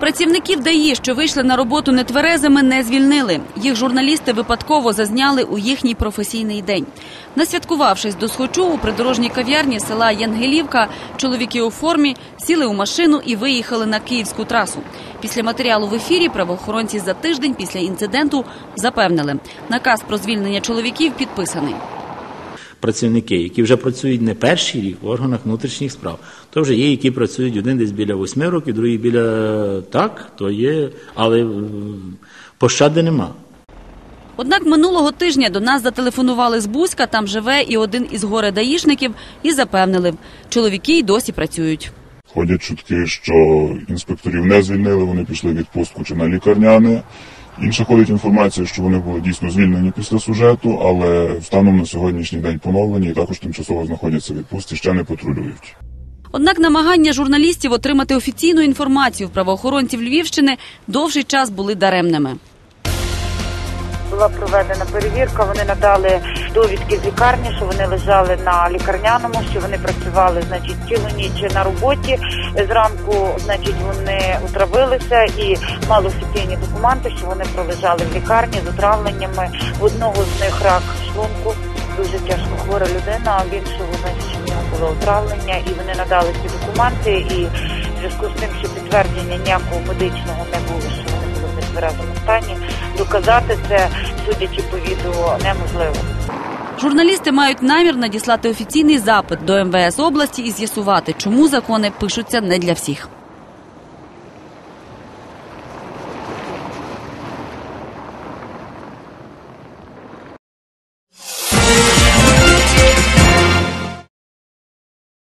Працівників ДАІ, що вийшли на роботу нетверезими, не звільнили. Їх журналісти випадково зазняли у їхній професійний день. Насвяткувавшись до схочу у придорожній кав'ярні села Янгелівка, чоловіки у формі сіли у машину і виїхали на київську трасу. Після матеріалу в ефірі правоохоронці за тиждень після інциденту запевнили, наказ про звільнення чоловіків підписаний. Працівники, які вже працюють не перший рік в органах внутрішніх справ. То вже є, які працюють один десь біля восьми років, другий біля так, то є, але пощади нема. Однак минулого тижня до нас зателефонували з Бузька, там живе і один із горе-даїшників, і запевнили, чоловіки й досі працюють. Ходять чутки, що інспекторів не звільнили, вони пішли в відпустку чи на лікарняне. Інша ходить інформація, що вони були дійсно звільнені після сюжету, але станом на сьогоднішній день поновлені і також тимчасово знаходяться в відпустці, ще не патрулюють. Однак намагання журналістів отримати офіційну інформацію в правоохоронців Львівщини довший час були даремними. Була проведена перевірка. Вони надали довідки з лікарні, що вони лежали на лікарняному, що вони працювали, значить, цілу ніч на роботі. Зранку, значить, вони утравилися і мали офіційні документи, що вони пролежали в лікарні з отравленнями. В одного з них рак шлунку. Дуже тяжко хвора людина, а в іншого значить, нього було отравлення, і вони надали ці документи. І в зв'язку з тим, що підтвердження ніякого медичного не було, що були стані, доказати це, судячи по відео, неможливо. Журналісти мають намір надіслати офіційний запит до МВС області і з'ясувати, чому закони пишуться не для всіх.